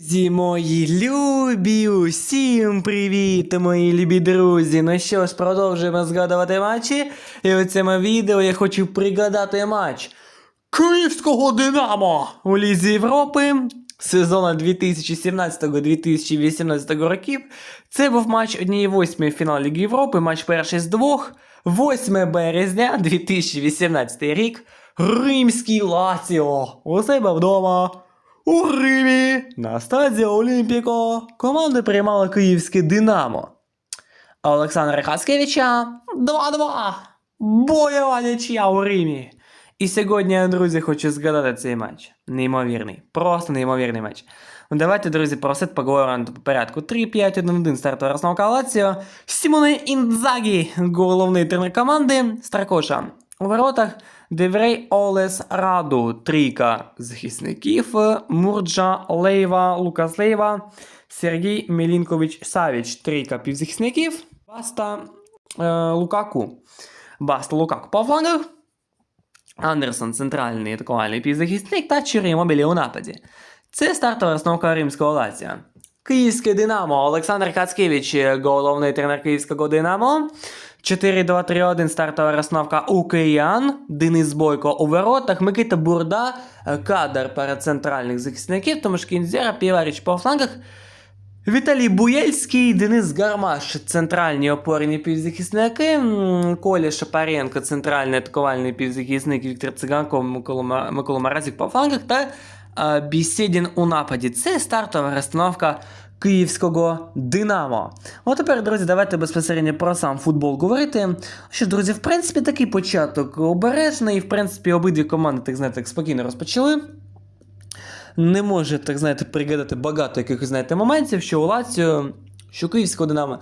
Друзі мої любі, усім привіт, мої любі друзі. Ну що ж, продовжуємо згадувати матчі. І у цьому відео я хочу пригадати матч Київського Динамо у Лізі Європи сезону 2017-2018 років. Це був матч однієї восьмої фіналу Ліги Європи, матч перший з двох. 8 березня 2018 рік. Римський Лаціо у себе вдома. У Римі на стадії Олімпіко команди приймали київське Динамо. А Олександра Хаскевича 2-2. Бойова нічия у Римі. І сьогодні, друзі, хочу згадати цей матч. Неймовірний. Просто неймовірний матч. Ну, давайте, друзі, про сет поговоримо по порядку. 3-5-1-1 стартова Лаціо. Сімоне Інзагі, головний тренер команди. Стракоша. У воротах Деврей Олес Раду, трійка захисників, Мурджа Лейва, Лукас Лейва, Сергій Мілінкович Савіч, трійка півзахисників, Баста е, Лукаку. Баста Лукаку по флангах, Андерсон центральний атакувальний півзахисник та Чирі Мобілі у нападі. Це стартова основка римського Лація. Київське Динамо Олександр Кацкевич, головний тренер Київського Динамо. 4-2-3-1 стартова розстановка у киян. Денис Бойко у воротах. Микита Бурда, е, кадр перед центральних захисників. Томаш Кінзєра, Піваріч по флангах. Віталій Буєльський, Денис Гармаш, центральні опорні півзахисники. Коля Шапаренко, центральний атакувальний півзахисник Віктор Циганков, Микола, Микола Маразик по флангах та е, Бісєдін у нападі. Це стартова розстановка київського Динамо. От тепер, друзі, давайте безпосередньо про сам футбол говорити. Що, друзі, в принципі, такий початок обережний, в принципі, обидві команди, так знаєте, так спокійно розпочали. Не може, так знаєте, пригадати багато якихось, знаєте, моментів, що у Лаціо, що Київського Динамо.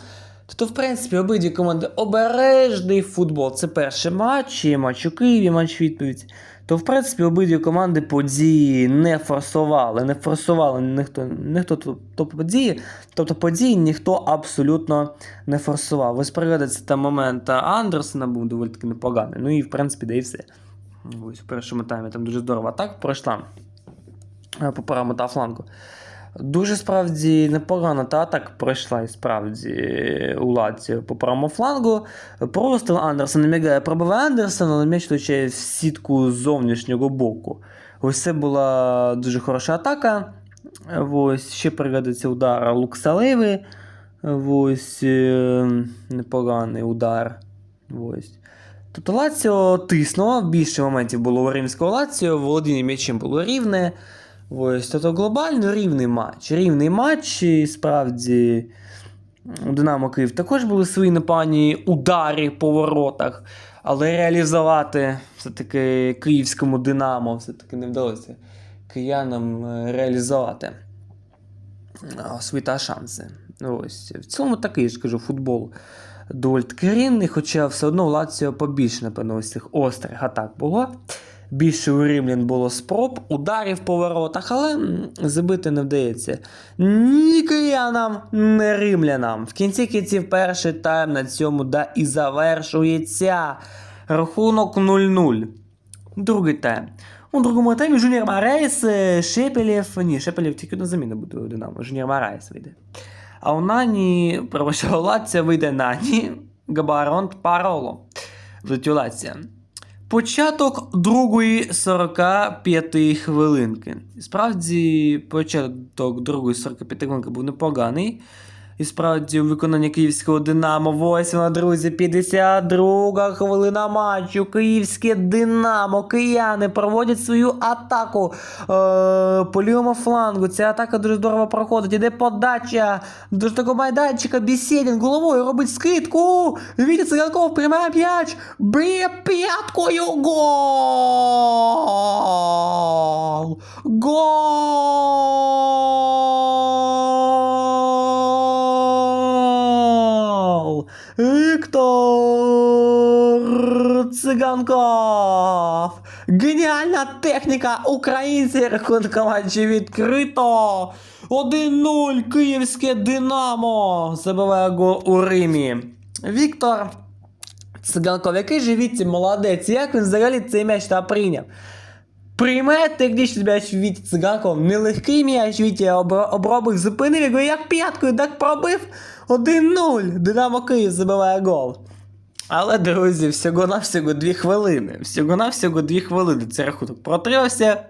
Тобто, в принципі, обидві команди обережний футбол. Це перший матч, і матч у Києві, матч відповідь. То, в принципі, обидві команди події не форсували, не форсували ніхто, ніхто тобто події, тобто події ніхто абсолютно не форсував. Ось пригадується там момент Андерсона був доволі таки непоганий. Ну і в принципі, да і все. Ось в першому таймі там дуже здорово так пройшла е, по та флангу. Дуже справді непогано та так пройшла і справді е, у Лаціо по правому флангу. Просто Андерсон не мігає пробиває Андерсон, але м'яч влучає в сітку з зовнішнього боку. Ось це була дуже хороша атака. Ось ще пригадується удар Луксалеви. Ось е, непоганий удар. Ось. Тобто Лаціо тиснуло, більше моментів було у римського Лаціо, володіння м'ячем було рівне. Ось, тобто глобально рівний матч. Рівний матч, і справді у Динамо Київ також були свої непогані удари по воротах, але реалізувати все-таки київському Динамо все-таки не вдалося киянам е, реалізувати а, свої та шанси. Ось. В цілому такий ж кажу, футбол доволі таки рівний, хоча все одно Лаціо побільше, напевно, ось цих острих атак було. Більше у римлян було спроб, ударів по воротах, але забити не вдається. Ні киянам, не римлянам. В кінці кінців перший тайм на цьому да і завершується. Рахунок 0-0. Другий тайм. У другому таймі Жуніор Марейс, е, Шепелєв. Ні, Шепелєв тільки на заміну буде у Динамо. Жуніор Марейс вийде. А у Нані, пробачаю, Лація вийде Нані, Габарон Пароло. Лація. Початок другої 45 хвилинки. Справді, початок другої 45 хвилинки був непоганий. І справді, у виконанні київського Динамо. Ось вона, друзі, 52 хвилина матчу. Київське Динамо. Кияни проводять свою атаку е, по лівому флангу. Ця атака дуже здорово проходить. Іде подача до такого майданчика. Бісєдін головою робить скидку. Вітя Циганков приймає м'яч. Б'є п'яткою. Гол! Гол! Циганков! Геніальна техніка українців рахунок матчі відкрито! 1-0 Київське Динамо! Забиває гол у Римі. Віктор Циганков, який же Вітці молодець, як він взагалі цей м'яч та прийняв? Прийме технічний м'яч Віті Циганков. Нелегкий м'яч Віті обробив, зупинив його як п'яткою, так пробив 1-0. Динамо Київ забиває гол. Але, друзі, всього-навсього 2 хвилини. Всього-навсього 2 хвилини. Це рахунок протривався.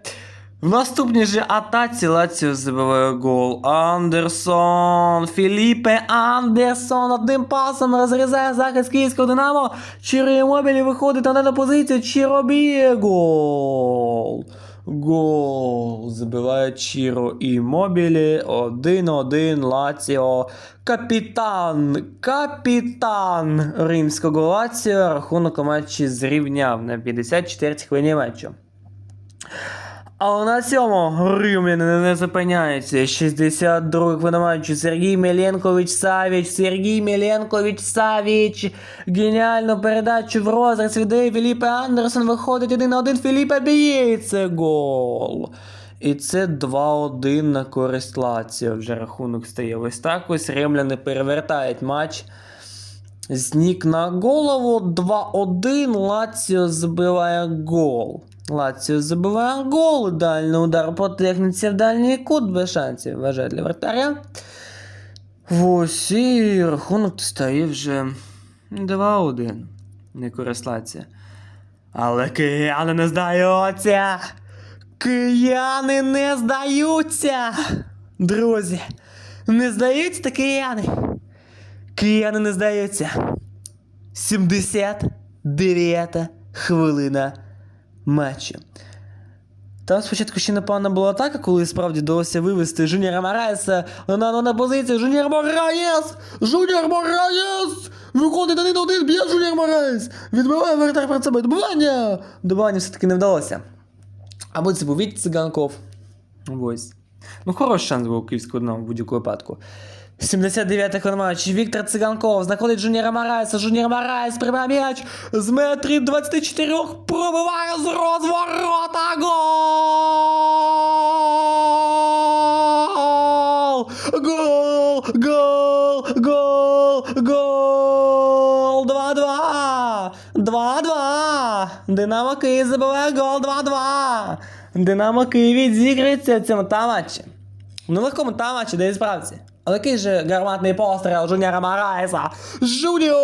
В наступній же атаці Лаціо забиває гол. Андерсон. Філіпе Андерсон одним пасом розрізає захист київського Динамо. Чиро Іммобілі виходить на дану позицію. Чиро б'є гол. Гол. Забиває Чіро Іммобілі. 1-1 Лаціо. Капітан. Капітан римського Лаціо. Рахунок у матчі зрівняв на 54 хвилині матчу. Але на цьому римляни не зупиняються. 62 хвилина матчу. Сергій Міленкович Савіч. Сергій Міленкович Савіч. Геніальну передачу в розріз віддає Філіпе Андерсон. Виходить один на один. Філіпе б'є. І це гол. І це 2-1 на користь Лаціо. Вже рахунок стає ось так. Ось римляни перевертають матч. Знік на голову 2-1. Лаціо забиває гол. Лаціо забиває гол. Дальний удар по техніці в дальній кут без шансів. Вважає для вратаря. Ось і рахунок стає вже 2-1. Не користь Лаціо. Але кияни не здаються. Кияни не здаються. Друзі, не здаються та кияни. Кияни не здаються. 79 хвилина матчу. Там спочатку ще, напевно, була атака, коли справді вдалося вивести Жуніора Мараєса на, на позицію. Жуніор Мараєс! Жуніор Мараєс! Виходить один один, б'є Жуніор Мараєс! Відбиває вратар перед себе. Добивання! Добивання все-таки не вдалося. Або це був Віть Циганков. Ось. Ну, хороший шанс був у київського в будь-якому випадку. 79-й хвилин. Віктор Циганков знаходить Жуніора Мараєса. Жуніор Мараєс приймає м'яч з метрів 24 пробиває з розворота. Гол! Гол! Гол! Гол! Гол! 2-2! 2-2! Динамо Київ забиває гол 2-2! Динамо Київ відзіграється в цьому матчі. В нелегкому матчі, де і справді. Але який же гарматний постріл Жуніора Мараєса? Жуніор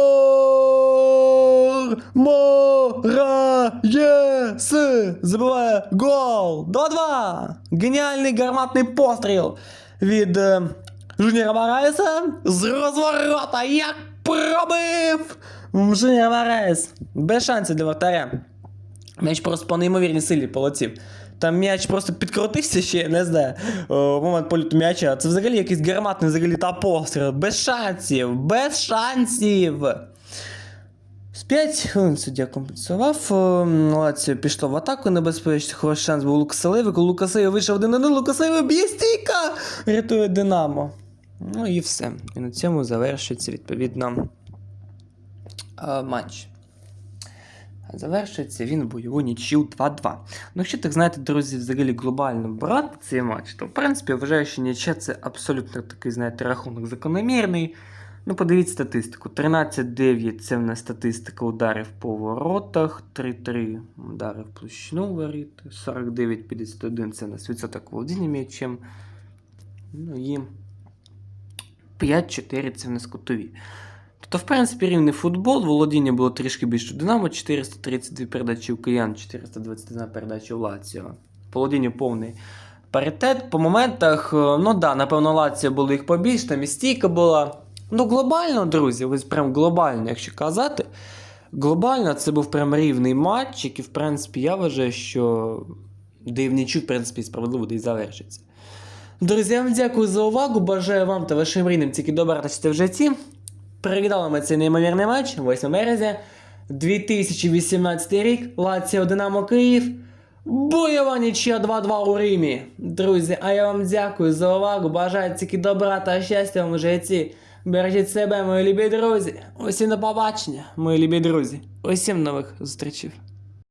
Мараєс забиває гол 2-2. Геніальний гарматний постріл від е, Жуніора Мараєса з розворота. Як пробив! Жуніор Мараєс. Без шансів для вратаря. М'яч просто по неймовірній силі полетів. Там м'яч просто підкрутився ще, не знаю. О, момент польоту м'яча. Це взагалі якийсь гарматний взагалі та постріл. Без шансів, без шансів. З 5 хвилин суддя компенсував. Лаціо пішло в атаку небезпечно. Хороший шанс був. Коли Лукасалеви вийшов 1 на 0, Лукасалеви б'є стійка! Рятує Динамо. Ну і все. І на цьому завершується відповідно е, матч. Завершується він бойову нічю 2-2. Ну, якщо так знаєте, друзі, взагалі глобально брати цей матч, то в принципі я вважаю, що нічя це абсолютно такий, знаєте, рахунок закономірний. Ну, подивіться статистику. 13-9 це в нас статистика ударів по воротах, 3-3 удари в площину воріт, 49-51 це у нас відсоток володіння м'ячем. Ну і 5-4 це в нас кутові. Тобто, в принципі, рівний футбол, володіння було трішки більше у Динамо, 432 передачі у Киян, 421 передача у Лаціо. По володінню повний паритет. По моментах, е, ну да, напевно, Лаціо було їх побільше, там і стійка була. Ну, глобально, друзі, ось прям глобально, якщо казати. Глобально це був прям рівний матч, який, в принципі, я вважаю, що дивничу, в принципі, справедливо де й завершиться. Друзі, я вам дякую за увагу. Бажаю вам та вашим рідним тільки добре рачити в житті. Привітали ми цей неймовірний матч 8 березня 2018 рік. Лаціо Динамо Київ. Бойова нічия 2-2 у Римі. Друзі, а я вам дякую за увагу. Бажаю тільки добра та щастя вам в житті. Бережіть себе, мої любі друзі. Усім до побачення, мої любі друзі. Усім нових зустрічей.